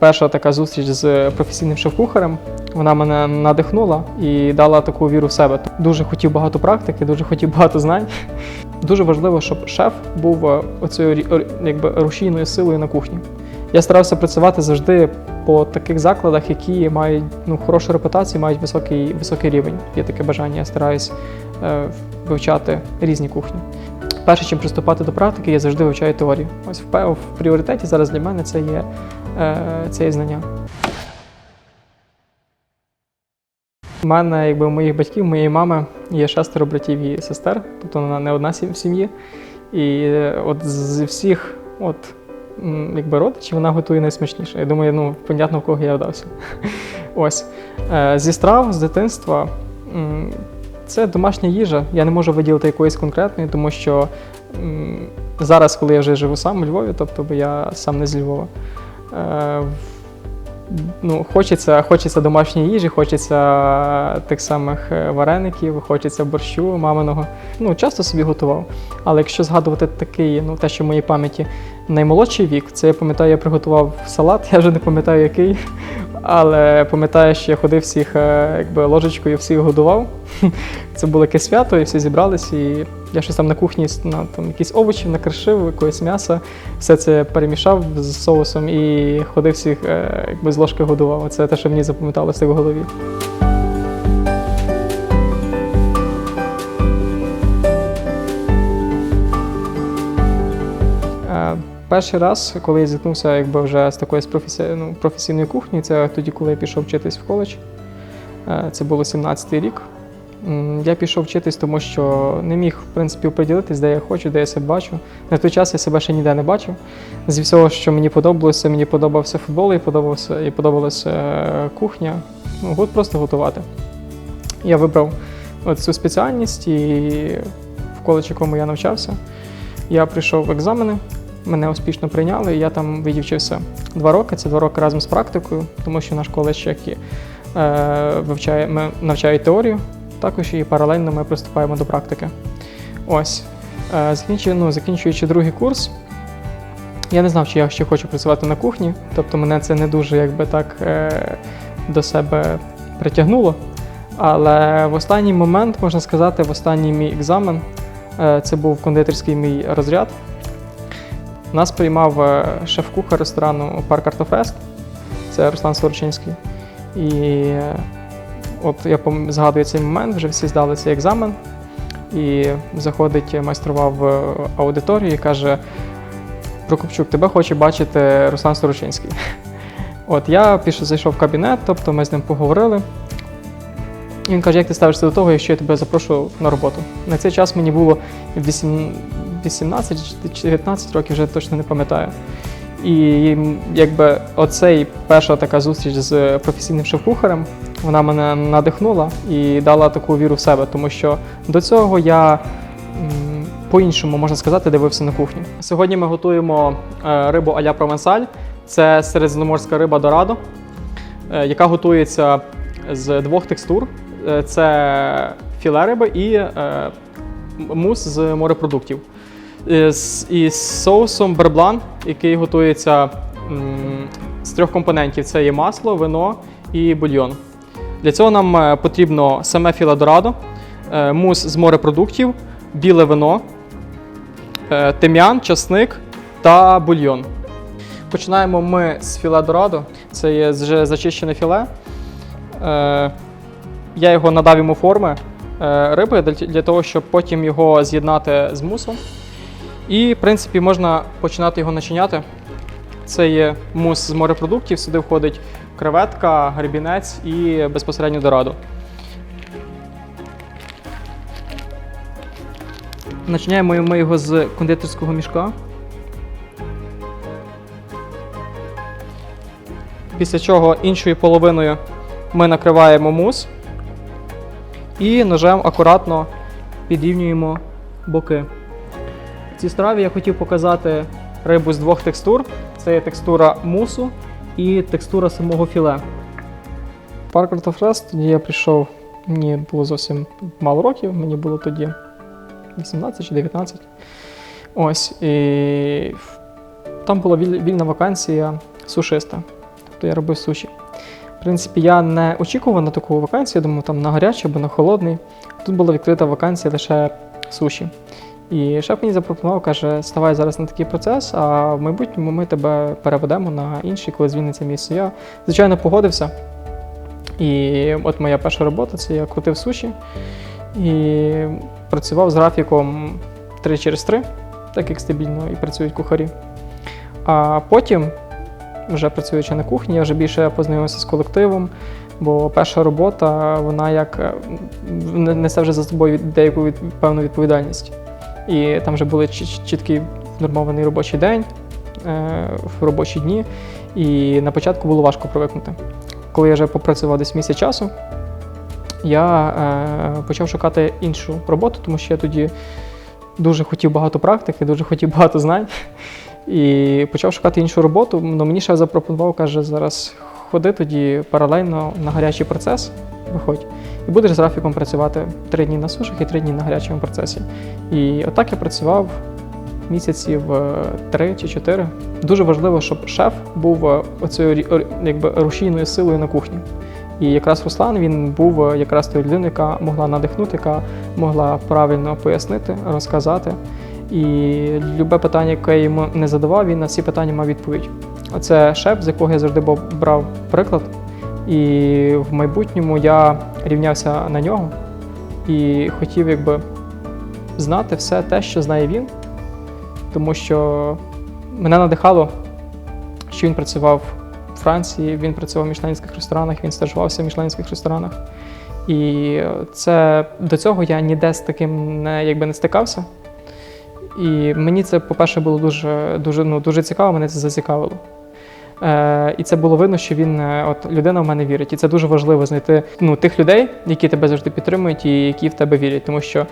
перша така зустріч з професійним шеф-кухарем. Вона мене надихнула і дала таку віру в себе. Дуже хотів багато практики, дуже хотів багато знань. Дуже важливо, щоб шеф був е, рі- якби рушійною силою на кухні. Я старався працювати завжди по таких закладах, які мають ну, хорошу репутацію, мають високий, високий рівень. Є таке бажання. Я стараюсь е, вивчати різні кухні. Перше, чим приступати до практики, я завжди вивчаю теорію. Ось в, пріоритеті зараз для мене це є, е, це є знання. У мене, якби у моїх батьків, моєї мами є шестеро братів і сестер, тобто вона не одна в сім'ї. І е, от з всіх от, якби родичів вона готує найсмачніше. Я думаю, ну, понятно, в кого я вдався. Ось. Е, Зі страв з дитинства це домашня їжа. Я не можу виділити якоїсь конкретної, тому що зараз, коли я вже живу сам у Львові, тобто бо я сам не з Львова. е, Ну, хочеться, хочеться домашньої їжі, хочеться тих самих е, вареників, хочеться борщу маминого. Ну, часто собі готував. Але якщо згадувати такий, ну те, що в моїй пам'яті наймолодший вік, це я пам'ятаю, я приготував салат, я вже не пам'ятаю який. Але пам'ятаю, що я ходив всіх е, якби ложечкою, всіх годував. Це було якесь свято, і всі зібрались, і я щось там на кухні на там якісь овочі накришив, якогось м'яса, все це перемішав з соусом і ходив всіх е, якби з ложки годував. Це те, що мені запам'яталося в голові. Перший раз, коли я зіткнувся якби вже з такою ну, професійною кухнею, це тоді, коли я пішов вчитись в коледж. Е, Це було 17-й рік. Я пішов вчитись, тому що не міг в принципі оприділитись, де я хочу, де я себе бачу. На той час я себе ще ніде не бачив. Зі всього, що мені подобалося, мені подобався футбол, і подобався, і подобалася е, кухня. Ну, просто готувати. Я вибрав цю спеціальність і в коледж, якому я навчався, я прийшов в екзамени, мене успішно прийняли, і я там відівчився два роки. Це два роки разом з практикою, тому що наш коледж, як і е, вивчає, ми навчає теорію, також і паралельно ми приступаємо до практики. Ось. Е, закінчую, ну, закінчуючи другий курс, я не знав, чи я ще хочу працювати на кухні, тобто мене це не дуже якби так е, до себе притягнуло. Але в останній момент, можна сказати, в останній мій екзамен, е, це був кондитерський мій розряд. Нас приймав е, шеф-кухар ресторану Парк Артофест, це Руслан Сорочинський. І е, от я згадую цей момент, вже всі здали цей екзамен. І заходить майстрова в аудиторію і каже: Прокопчук, тебе хоче бачити Руслан Сорочинський. От я пішов, зайшов в кабінет, тобто ми з ним поговорили. Він каже, як ти ставишся до того, якщо я тебе запрошу на роботу. На цей час мені було 8 18 чи 19 років, вже точно не пам'ятаю. І якби оцей перша така зустріч з професійним шеф-кухарем, вона мене надихнула і дала таку віру в себе, тому що до цього я по-іншому, можна сказати, дивився на кухню. Сьогодні ми готуємо е, рибу а-ля провансаль. Це середземноморська риба дорадо, е, яка готується з двох текстур: Е, це філе риби і мус з морепродуктів. Е, з- І з соусом берблан, який готується з трьох компонентів: це є масло, вино і бульйон. Для цього нам е, потрібно саме філе дорадо, е, мус з морепродуктів, біле вино, е, тим'ян, часник та бульйон. Починаємо ми з філе дорадо. Це є вже зачищене філе. Е, Я його надав йому форми е, риби для- того, щоб потім його з'єднати з мусом. І, в принципі, можна починати його начиняти. Це є мус з морепродуктів, сюди входить креветка, гребінець і безпосередньо дорадо. Начиняємо ми його з кондитерського мішка. Після чого іншою половиною ми накриваємо мус і ножем акуратно підрівнюємо боки. В цій страві я хотів показати рибу з двох текстур: це є текстура мусу і текстура самого філе. Парк Артофрест, тоді я прийшов, мені було зовсім мало років, мені було тоді 18 чи 19. Ось. І там була віль- вільна вакансія сушиста. тобто я робив суші. Принципі, я не очікував на таку вакансію, я думав, там на гарячий або на холодний. Тут була відкрита вакансія лише суші. І шеф мені запропонував, каже, ставай зараз на такий процес, а в майбутньому ми тебе переведемо на інший, коли звільниться місце. Я, звичайно, погодився. І от моя перша робота це я крутив суші і працював з графіком 3 через 3, так як стабільно і працюють кухарі. А потім, вже працюючи на кухні, я вже більше познайомився з колективом, бо перша робота, вона як е, несе вже за собою деяку від, певну відповідальність. І там вже були чіт- чіткий нормований робочий день, е, в робочі дні. І на початку було важко привикнути. Коли я вже попрацював десь місяць часу, я е, почав шукати іншу роботу, тому що я тоді дуже хотів багато практики, дуже хотів багато знань. І почав шукати іншу роботу. Ну, мені ще запропонував, каже, зараз ходи тоді паралельно на гарячий процес, виходь, і будеш з графіком працювати три дні на сушах і три дні на гарячому процесі. І отак я працював місяців е, три чи чотири. Дуже важливо, щоб шеф був е, оцею якби рушійною силою на кухні. І якраз Руслан він був е, якраз тою людиною, яка могла надихнути, яка могла правильно пояснити, розказати. І любе питання, яке я йому не задавав, він на всі питання мав відповідь. Оце шеф, з якого я завжди брав приклад. І в майбутньому я рівнявся на нього і хотів якби знати все те, що знає він, тому що мене надихало, що він працював у Франції, він працював в мішленських ресторанах, він стажувався в мішленських ресторанах. І це до цього я ніде з таким не, якби, не стикався. І мені це, по-перше, було дуже, дуже, ну, дуже цікаво, мене це зацікавило. Е, і це було видно, що він, е, от людина в мене вірить. І це дуже важливо знайти ну, тих людей, які тебе завжди підтримують і які в тебе вірять. Тому що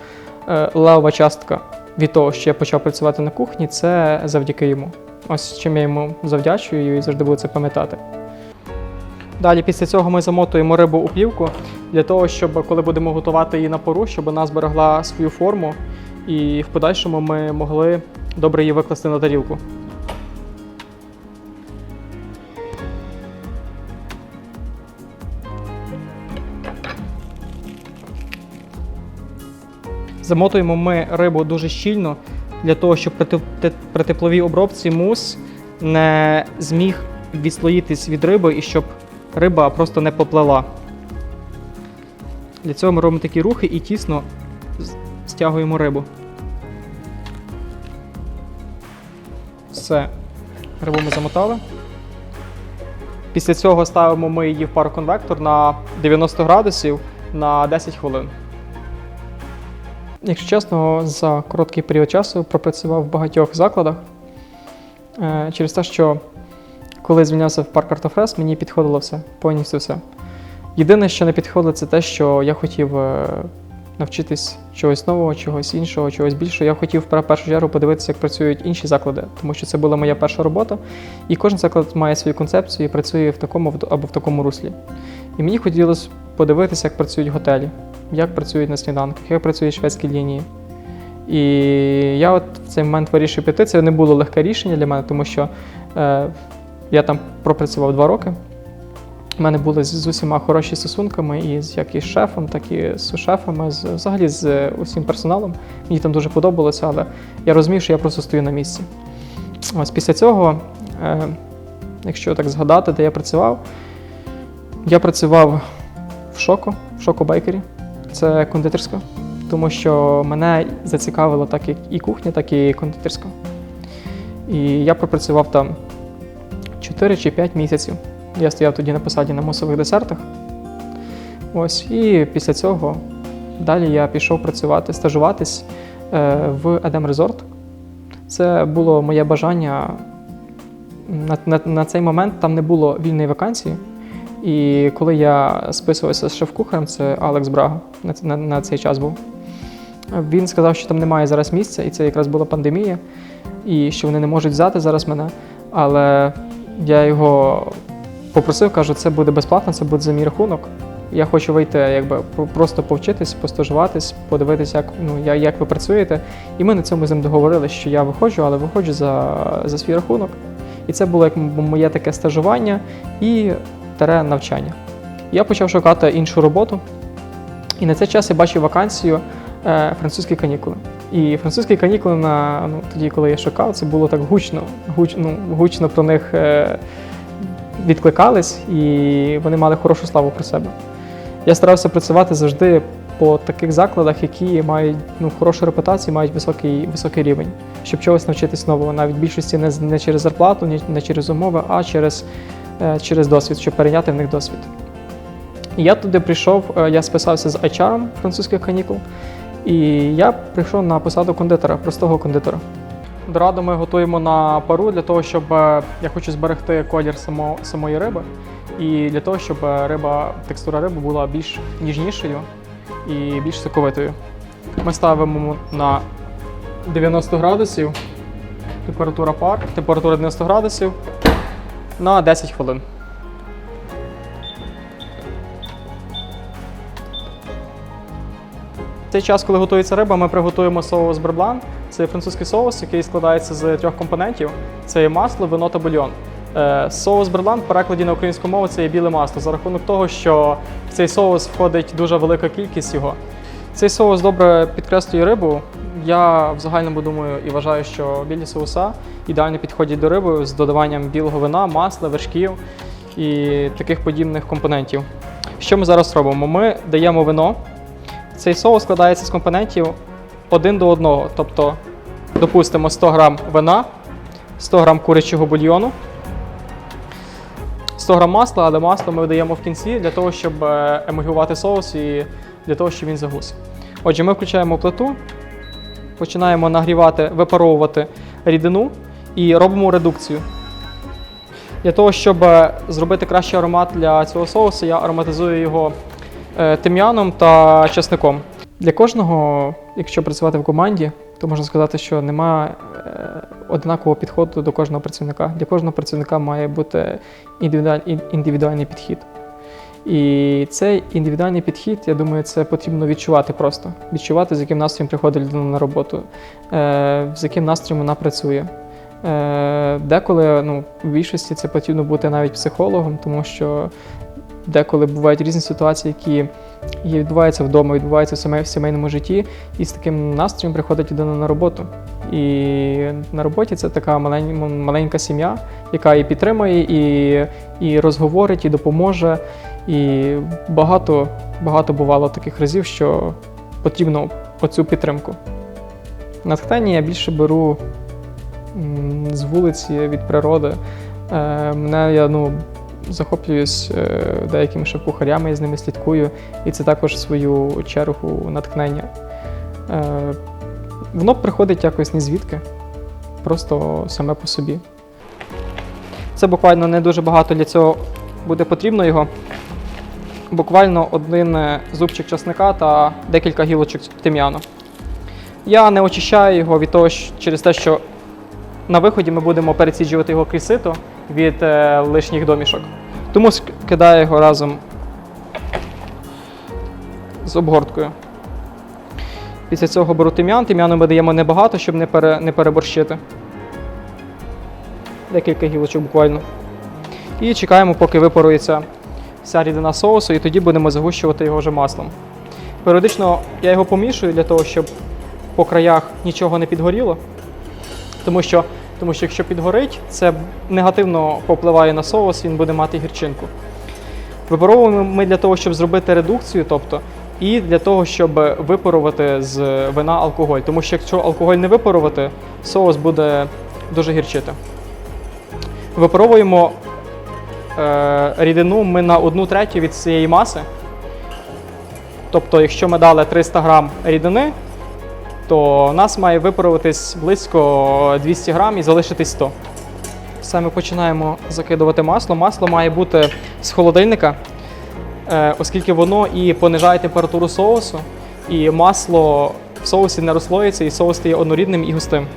е, левова частка від того, що я почав працювати на кухні, це завдяки йому. Ось чим я йому завдячую і завжди буду це пам'ятати. Далі після цього ми замотуємо рибу у плівку для того, щоб коли будемо готувати її на пору, щоб вона зберегла свою форму і в подальшому ми могли добре її викласти на тарілку. Замотуємо ми рибу дуже щільно для того, щоб при теп- те- при тепловій обробці мус не зміг відслоїтись від риби і щоб риба просто не поплила. Для цього ми робимо такі рухи і тісно стягуємо рибу. Все. Рибу ми замотали. Після цього ставимо ми її в пароконвектор на 90 градусів на 10 хвилин. Якщо чесно, за короткий період часу пропрацював в багатьох закладах е, через те, що коли звільнявся в парк Артофрес, мені підходило все, повністю все. Єдине, що не підходило, це те, що я хотів е, навчитись чогось нового, чогось іншого, чогось більшого. Я хотів в першу чергу подивитися, як працюють інші заклади, тому що це була моя перша робота, і кожен заклад має свою концепцію і працює в такому або в такому руслі. І мені хотілося подивитися, як працюють готелі, як працюють на сніданках, як працюють шведські лінії. І я от в цей момент вирішив піти. Це не було легке рішення для мене, тому що е, я там пропрацював два роки. У мене були з, усіма хороші стосунками, і з як із шефом, так і з сушефами, з, взагалі з усім персоналом. Мені там дуже подобалося, але я розумів, що я просто стою на місці. Ось після цього, е, якщо так згадати, де я працював, я працював в шоку, в шоку бейкері. Це кондитерська, тому що мене зацікавило так і кухня, так і кондитерська. І я пропрацював там 4 чи 5 місяців. Я стояв тоді на посаді на мусових десертах. Ось, і після цього далі я пішов працювати, стажуватись е, в Едем Резорт. Це було моє бажання. На, на, на цей момент там не було вільної вакансії. І коли я списувався з шеф-кухарем, це Алекс Брага на, на, на цей час був. Він сказав, що там немає зараз місця, і це якраз була пандемія, і що вони не можуть взяти зараз мене. Але я його попросив, кажу, це буде безплатно, це буде за мій рахунок. Я хочу вийти, якби просто повчитись, постажуватись, подивитися, як, ну, як ви працюєте. І ми на цьому з ним договорилися, що я виходжу, але виходжу за, за свій рахунок. І це було як моє таке стажування і тере навчання. Я почав шукати іншу роботу, і на цей час я бачив вакансію е, французькі канікули. І французькі канікули на ну, тоді, коли я шукав, це було так гучно, гуч, ну, гучно про них е, відкликались, і вони мали хорошу славу про себе. Я старався працювати завжди по таких закладах, які мають ну, хорошу репутацію, мають високий, високий рівень, щоб чогось навчитись нового. Навіть більшості не, не через зарплату, ні- не через умови, а через, е, через досвід, щоб перейняти в них досвід. І я туди прийшов, е, я списався з HR французьких канікул, і я прийшов на посаду кондитера, простого кондитера. Дораду ми готуємо на пару для того, щоб е, я хочу зберегти колір само, самої риби, і для того, щоб е, риба, текстура риби була більш ніжнішою і більш соковитою. Ми ставимо на 90 градусів, температура пар, температура 90 градусів на 10 хвилин. Цей час, коли готується риба, ми приготуємо соус берблан. Це французький соус, який складається з трьох компонентів: це є масло, вино та бульйон. Е, Соус берлан в перекладі на українську мову це є біле масло за рахунок того, що в цей соус входить дуже велика кількість його. Цей соус добре підкреслює рибу. Я в загальному думаю і вважаю, що білі соуса ідеально підходять до риби з додаванням білого вина, масла, вершків і таких подібних компонентів. Що ми зараз робимо? Ми даємо вино. Цей соус складається з компонентів один до одного. Тобто, допустимо, 100 грам вина, 100 грам курячого бульйону, 100 грам масла, але масло ми додаємо в кінці для того, щоб е, емульгувати соус і для того, щоб він загус. Отже, ми включаємо плиту, починаємо нагрівати, випаровувати рідину і робимо редукцію. Для того, щоб е, зробити кращий аромат для цього соусу, я ароматизую його тим'яном та чесником. Для кожного, якщо працювати в команді, то можна сказати, що немає е, однакового підходу до кожного працівника. Для кожного працівника має бути індивідуальний підхід. І цей індивідуальний підхід, я думаю, це потрібно відчувати просто. Відчувати, з яким настроєм приходить людина на роботу, е, з яким настроєм вона працює. Е, Деколи, ну, в більшості це потрібно бути навіть психологом, тому що деколи бувають різні ситуації, які відбуваються вдома, відбуваються в сімей- в сімейному житті, і з таким настроєм приходить людина на роботу. І на роботі це така малень- маленька сім'я, яка і підтримує, і, і розговорить, і допоможе. І багато, багато бувало таких разів, що потрібно оцю підтримку. Натхнення я більше беру з вулиці від природи. Е, Мене я ну, захоплююсь е, деякими шеф-кухарями, я з ними слідкую, і це також свою чергу натхнення. Е, Воно приходить якось не звідки, просто саме по собі. Це буквально не дуже багато для цього буде потрібно його. Буквально один е, зубчик часника та декілька гілочок тим'яну. Я не очищаю його від того, через те, що на виході ми будемо переціджувати його крізь сито від лишніх домішок. Тому кидаю його разом з обгорткою. Після цього беру тим'ян. Тим'яну ми даємо небагато, щоб не, пере, не переборщити. Декілька гілочок буквально. І чекаємо, поки випарується вся рідина соусу, і тоді будемо загущувати його вже маслом. Періодично я його помішую для того, щоб по краях нічого не підгоріло. Тому що, тому що якщо підгорить, це негативно попливає на соус, він буде мати гірчинку. Випаровуємо ми для того, щоб зробити редукцію, тобто, і для того, щоб випарувати з вина алкоголь. Тому що якщо алкоголь не випарувати, соус буде дуже гірчити. Випаровуємо е, рідину ми на 1 третю від цієї маси. Тобто, якщо ми дали 300 грам рідини, то у нас має випаруватись близько 200 грам і залишитись 100. Саме починаємо закидувати масло. Масло має бути з холодильника, е, оскільки воно і понижає температуру соусу, і масло в соусі не розслоїться, і соус стає однорідним і густим.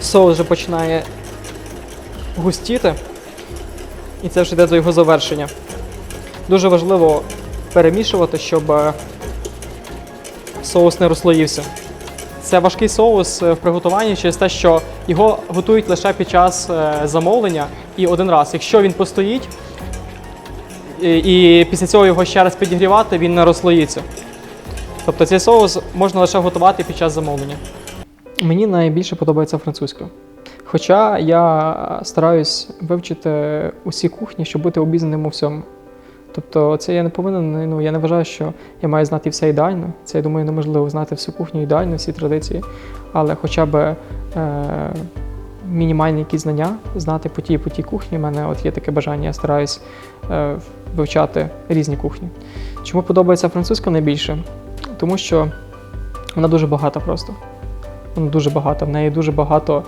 Соус вже починає густіти, і це вже йде до його завершення. Дуже важливо перемішувати, щоб е, соус не розслоївся. Це важкий соус е, в приготуванні через те, що його готують лише під час е, замовлення і один раз. Якщо він постоїть і, після цього його ще раз підігрівати, він не розслоїться. Тобто цей соус можна лише готувати під час замовлення. Мені найбільше подобається французька. Хоча я стараюсь вивчити усі кухні, щоб бути обізнаним у всьому. Тобто, це я не повинен, ну я не вважаю, що я маю знати все ідеально. Це я думаю, неможливо знати всю кухню ідеально, всі традиції, але хоча б е, мінімальні якісь знання знати по тій по тій кухні. У мене от є таке бажання, я стараюсь е, вивчати різні кухні. Чому подобається французька найбільше? Тому що вона дуже багата просто. Вона дуже багата. В неї дуже багато,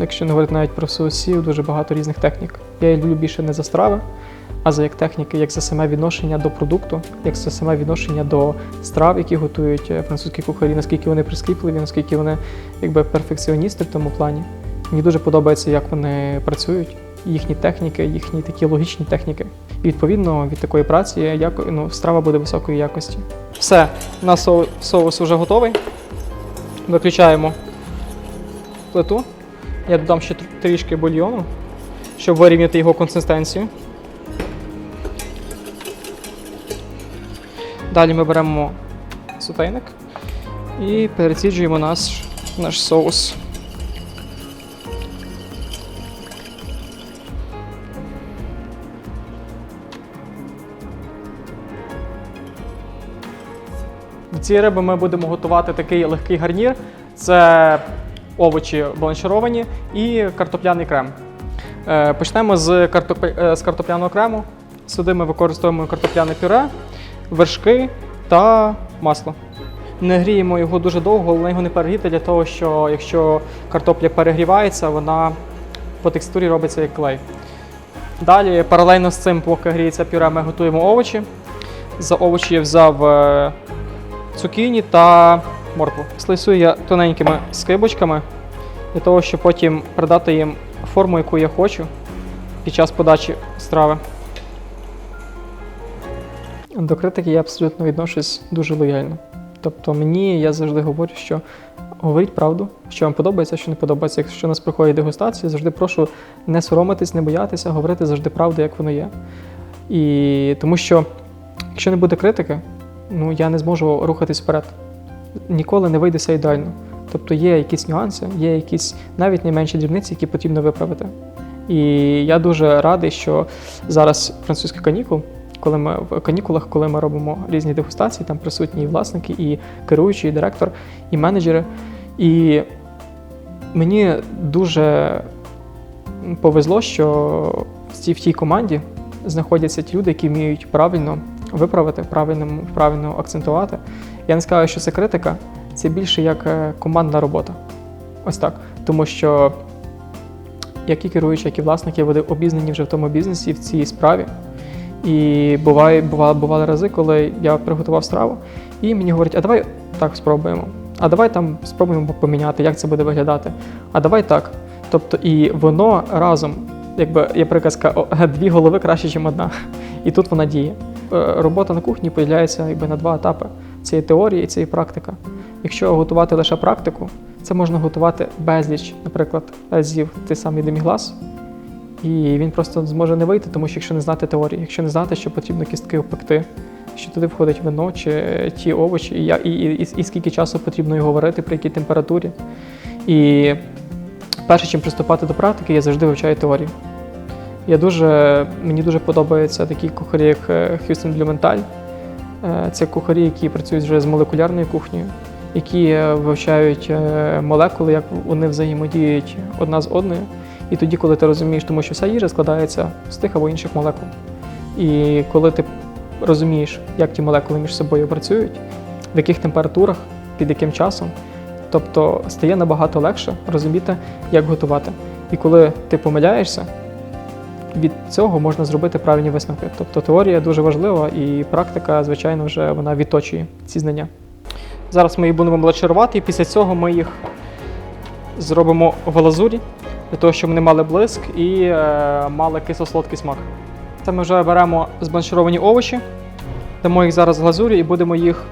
якщо не говорити навіть про соусів, дуже багато різних технік. Я її люблю більше не за страви, а за як техніки, як за саме відношення до продукту, як за саме відношення до страв, які готують е, французькі кухарі, наскільки вони прискіпливі, наскільки вони якби перфекціоністи в тому плані. Мені дуже подобається, як вони працюють, їхні техніки, їхні такі логічні техніки. І відповідно від такої праці яко, ну, страва буде високої якості. Все, соус, соус вже готовий. Виключаємо плиту. Я додам ще трішки бульйону, щоб вирівняти його консистенцію. Далі ми беремо сотейник і переціджуємо наш, наш соус. До цієї риби ми будемо готувати такий легкий гарнір. Це овочі бланшировані і картопляний крем. Е, Почнемо е, з картопляного крему. Сюди ми використовуємо картопляне пюре, вершки та масло. Не гріємо його дуже довго, головне його не перегріти для того, що якщо картопля перегрівається, вона по текстурі робиться як клей. Далі, паралельно з цим, поки гріється пюре, ми готуємо овочі. За овочі я взяв е, цукіні та моркву. Слайсую я тоненькими скибочками для того, щоб потім придати їм форму, яку я хочу під час подачі страви. До критики я абсолютно відношусь дуже лояльно. Тобто мені я завжди говорю, що говоріть правду, що вам подобається, що не подобається. Якщо у нас проходить дегустація, завжди прошу не соромитись, не боятися, говорити завжди правду, як воно є. І тому що, якщо не буде критики, ну я не зможу рухатись вперед. Ніколи не вийде все ідеально. Тобто є якісь нюанси, є якісь навіть найменші дрібниці, які потрібно виправити. І я дуже радий, що зараз французький канікул, коли ми в канікулах, коли ми робимо різні дегустації, там присутні і власники, і керуючі, і директор, і менеджери. І мені дуже повезло, що в цій, в тій команді знаходяться ті люди, які вміють правильно виправити, правильно, правильно акцентувати. Я не скажу, що це критика, це більше як е, командна робота. Ось так. Тому що як і керуючі, як і власники, вони обізнані вже в тому бізнесі, в цій справі. І буває, бували, бували рази, коли я приготував страву, і мені говорять, а давай так спробуємо. А давай там спробуємо поміняти, як це буде виглядати. А давай так. Тобто, і воно разом, якби є приказка, дві голови краще, ніж одна. І тут вона діє. Е, Робота на кухні поділяється якби на два етапи: це є теорія і це є практика. Якщо готувати лише практику, це можна готувати безліч, наприклад, разів той самий деміглас, і він просто зможе не вийти, тому що якщо не знати теорії, якщо не знати, що потрібно кістки опекти, що туди входить вино чи ті овочі, і, я- і, і, і скільки часу потрібно його варити, при якій температурі. І перше, чим приступати до практики, я завжди вивчаю теорію. Я дуже, мені дуже подобаються такі кухарі, як е, Х'юстон Блюменталь. Е, Це кухарі, які працюють вже з молекулярною кухнею, які е, вивчають молекули, як вони взаємодіють одна з одною. І тоді, коли ти розумієш, тому що вся їжа складається з тих або інших молекул. І коли ти розумієш, як ті молекули між собою працюють, в яких температурах, під яким часом, тобто стає набагато легше розуміти, як готувати. І коли ти помиляєшся, від цього можна зробити правильні висновки. Тобто теорія дуже важлива, і практика, звичайно, вже вона відточує ці знання. Зараз ми їх будемо бланширувати, і після цього ми їх зробимо в глазурі, для того, щоб вони мали блиск і е, мали кисло-солодкий смак. Це ми вже беремо збаншировані овочі, дамо їх зараз в глазурі і будемо їх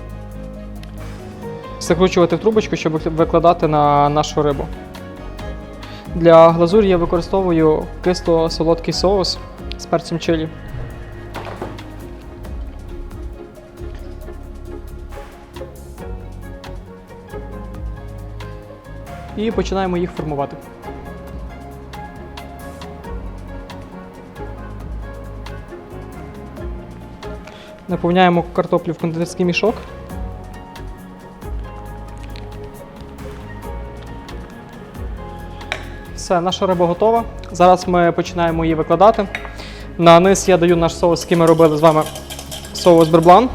закручувати в трубочку, щоб викладати на нашу рибу. Для глазурі я використовую кисло-солодкий соус з перцем чилі. І починаємо їх формувати. Наповняємо картоплю в кондитерський мішок. Все, наша риба готова. Зараз ми починаємо її викладати. На низ я даю наш соус, який ми робили з вами соус берблан.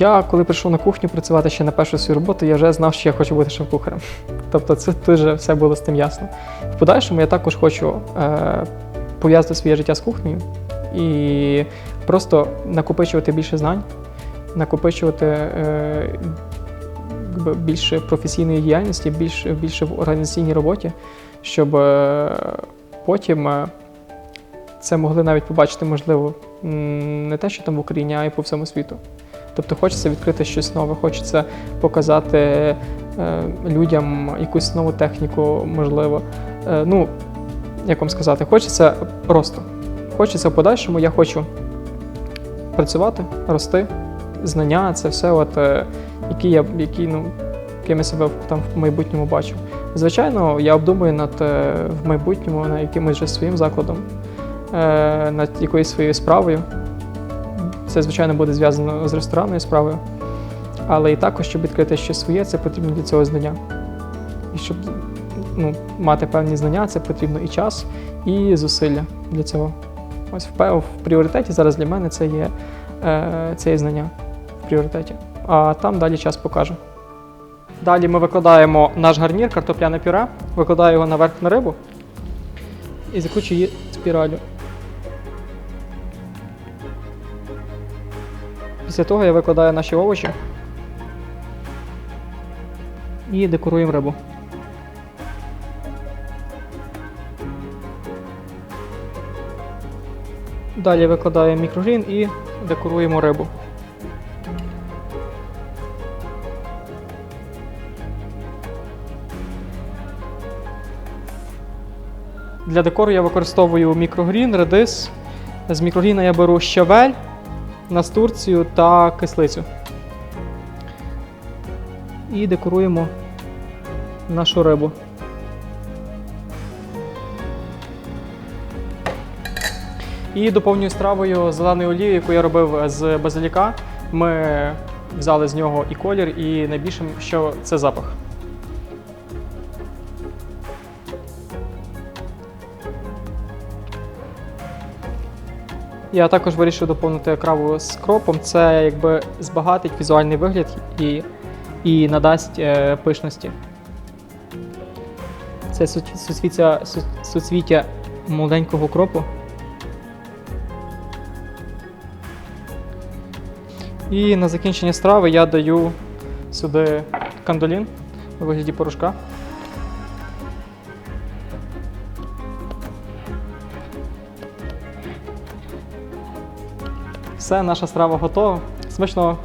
Я, коли прийшов на кухню працювати ще на першу свою роботу, я вже знав, що я хочу бути шеф-кухарем. Тобто це дуже все було з тим ясно. В подальшому я також хочу е, пов'язати своє життя з кухнею і просто накопичувати більше знань, накопичувати е, більше професійної діяльності, більше, більше в організаційній роботі, щоб е, потім е, це могли навіть побачити, можливо, не те, що там в Україні, а й по всьому світу. Тобто хочеться відкрити щось нове, хочеться показати е, людям якусь нову техніку, можливо. Е, ну, як вам сказати, хочеться просто. Хочеться в подальшому, я хочу працювати, рости, знання, це все, от, е, які я, які, ну, яким я себе там в майбутньому бачу. Звичайно, я обдумую над в майбутньому над якимось вже своїм закладом, над якоюсь своєю справою. Це, звичайно, буде зв'язано з ресторанною справою. Але і також, щоб відкрити щось своє, це потрібно для цього знання. І щоб ну, мати певні знання, це потрібно і час, і зусилля для цього. Ось в, в пріоритеті зараз для мене це є, е, це є знання в пріоритеті. А там далі час покаже. Далі ми викладаємо наш гарнір, картопляне пюре, викладаю його наверх на рибу і закручую її спіралю. Після того я викладаю наші овочі і декоруємо рибу. Далі викладаємо мікрогрін і декоруємо рибу. Для декору я використовую мікрогрін, редис. З мікрогріна я беру щавель, настурцію та кислицю. І декоруємо нашу рибу. І доповнюю стравою зеленою олією, яку я робив з базиліка. Ми взяли з нього і колір, і найбільше, що це запах. Я також вирішив доповнити краву з кропом. Це якби збагатить візуальний вигляд і, і надасть е, пишності. Це суцвіття, су- суцвіття молоденького кропу. І на закінчення страви я даю сюди кандолін у вигляді порошка. Все, наша страва готова. Смачного!